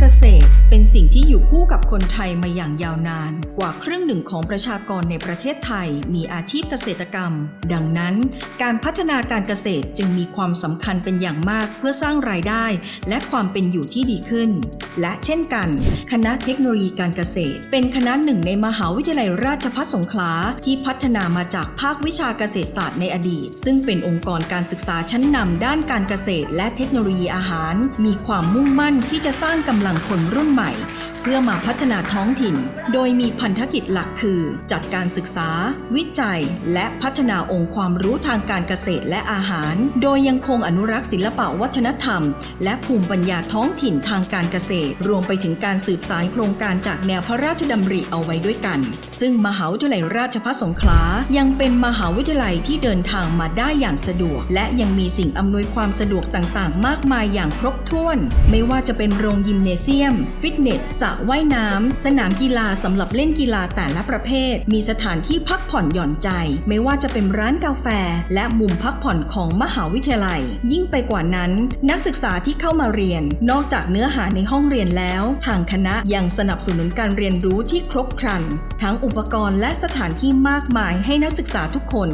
เกษตรเป็นสิ่งที่อยู่คู่กับคนไทยมาอย่างยาวนาน กว่าครึ่งหนึ่งของประชากรในประเทศไทยมีอาชีพเกษตรกรรม ดังนั้น การพัฒนาการเกษตรจึงมีความสำคัญเป็นอย่างมากเพื่อสร้างรายได้ และความเป็นอยู่ที่ดีขึ้น และเช่นกัน คณะเทคโนโลยีการเกษตร เป็นคณะหนึ่งในมหาวิทยาลัยราชภัฏสงขลาที่พัฒนามาจากภาควิชาเกษตรศาสตร์ในอดีต ซึ่งเป็นองค์กรการศึกษาชั้นนำด้านการเกษตร และเทคโนโลยีอาหาร มีความมุ่งมั่นที่จะสร้างกำลังคนรุ่นใหม่ เพื่อมาพัฒนาท้องถิ่น โดยมีพันธกิจหลักคือ จัดการศึกษา วิจัย และพัฒนาองค์ความรู้ทางการเกษตรและอาหาร โดยยังคงอนุรักษ์ศิลปะวัฒนธรรม และภูมิปัญญาท้องถิ่นทางการเกษตร รวมไปถึงการสืบสานโครงการจากแนวพระราชดำริเอาไว้ด้วยกัน ซึ่งมหาวิทยาลัยราชภัฏสงขลายังเป็นมหาวิทยาลัยที่เดินทางมาได้อย่างสะดวก และยังมีสิ่งอำนวยความสะดวกต่างๆ มากมายอย่างครบถ้วน ไม่ว่าจะเป็นโรงยิมเนเซียม ฟิตเนสสระว่ายน้ำ สนามกีฬาสำหรับเล่นกีฬาแต่ละประเภท มีสถานที่พักผ่อนหย่อนใจ ไม่ว่าจะเป็นร้านกาแฟ และมุมพักผ่อนของมหาวิทยาลัย ยิ่งไปกว่านั้น นักศึกษาที่เข้ามาเรียน นอกจากเนื้อหาในห้องเรียนแล้ว ทางคณะยังสนับสนุนการเรียนรู้ที่ครบครัน ทั้งอุปกรณ์และสถานที่มากมายให้นักศึกษาทุกคน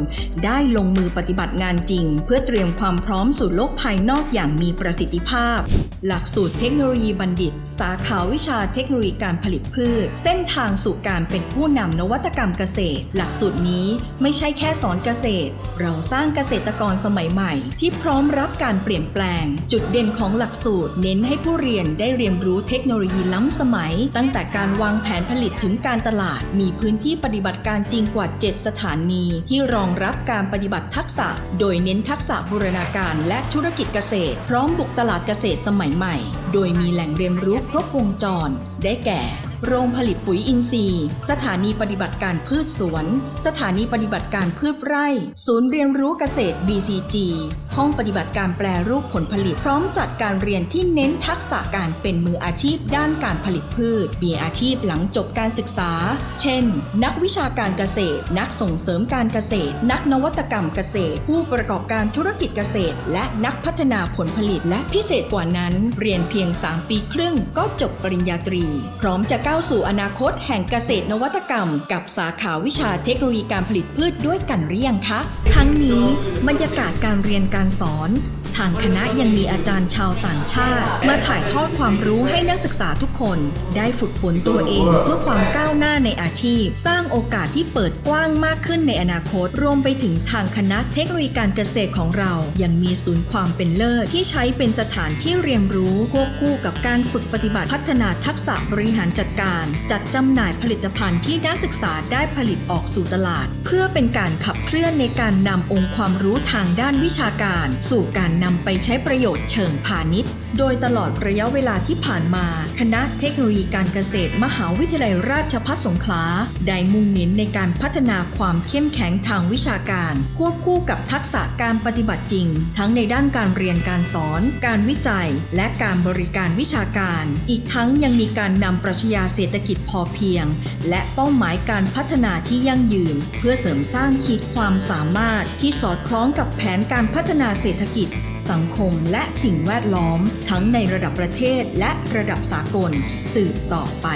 ได้ลงมือปฏิบัติงานจริง เพื่อเตรียมความพร้อมสู่โลกภายนอกอย่างมีประสิทธิภาพ หลักสูตรเทคโนโลยีบัณฑิต สาขาวิชาเทคโนโลยีการผลิตพืช เส้นทางสู่การเป็นผู้นำนวัตกรรมเกษตร หลักสูตรนี้ไม่ใช่แค่สอนเกษตร เราสร้างเกษตรกรสมัยใหม่ ที่พร้อมรับการเปลี่ยนแปลง จุดเด่นของหลักสูตร เน้นให้ผู้เรียนได้เรียนรู้เทคโนโลยีล้ำสมัย ตั้งแต่การวางแผนผลิตถึงการตลาด มีพื้นที่ปฏิบัติการจริงกว่า 7 สถานี ที่รองรับการปฏิบัติทักษะ โดยเน้นทักษะบูรณาการและธุรกิจเกษตร พร้อมบุกตลาดเกษตรสมัยใหม่ โดยมีแหล่งเรียนรู้ครบวงจรได้แก่ โรงผลิตปุ๋ยอินทรีย์ สถานีปฏิบัติการพืชสวน สถานีปฏิบัติการพืชไร่ ศูนย์เรียนรู้เกษตร BCG ห้องปฏิบัติการแปรรูปผลผลิต พร้อมจัดการเรียนที่เน้นทักษะการเป็นมืออาชีพด้านการผลิตพืชมีอาชีพหลังจบการศึกษา เช่น นักวิชาการเกษตร นักส่งเสริมการเกษตร นักนวัตกรรมเกษตร ผู้ประกอบการธุรกิจเกษตร และนักพัฒนาผลผลิตและพิเศษกว่านั้น เรียนเพียง 3 ปีครึ่งก็จบปริญญาตรี พร้อมจะก้าวสู่อนาคตแห่งเกษตรนวัตกรรม กับสาขาวิชาเทคโนโลยีการผลิตพืชด้วยกันหรือยังคะ ทั้งนี้บรรยากาศการเรียนการการสอน ทางคณะยังมีอาจารย์ชาวต่างชาติ มาถ่ายทอดความรู้ให้นักศึกษาทุกคน ได้ฝึกฝนตัวเองเพื่อความก้าวหน้าในอาชีพ สร้างโอกาสที่เปิดกว้างมากขึ้นในอนาคต รวมไปถึงทางคณะเทคโนโลยีการเกษตรของเรา ยังมีศูนย์ความเป็นเลิศที่ใช้เป็นสถานที่เรียนรู้ควบคู่กับการฝึกปฏิบัติพัฒนาทักษะบริหารจัดการ จัดจำหน่ายผลิตภัณฑ์ที่นักศึกษาได้ผลิตออกสู่ตลาด เพื่อเป็นการขับเคลื่อนในการนำองค์ความรู้ทางด้านวิชาการ สู่การนำไปใช้ประโยชน์เชิงพาณิชย์ โดยตลอดระยะเวลาที่ผ่านมา คณะเทคโนโลยีการเกษตรมหาวิทยาลัยราชภัฏสงขลา ได้มุ่งเน้นในการพัฒนาความเข้มแข็งทางวิชาการ ควบคู่กับทักษะการปฏิบัติจริง ทั้งในด้านการเรียนการสอน การวิจัย และการบริการวิชาการ อีกทั้งยังมีการนำปรัชญาเศรษฐกิจพอเพียง และเป้าหมายการพัฒนาที่ยั่งยืน เพื่อเสริมสร้างขีดความสามารถที่สอดคล้องกับแผนการพัฒนาเศรษฐกิจ สังคมและสิ่งแวดล้อม ทั้งในระดับประเทศและระดับสากลสืบต่อไป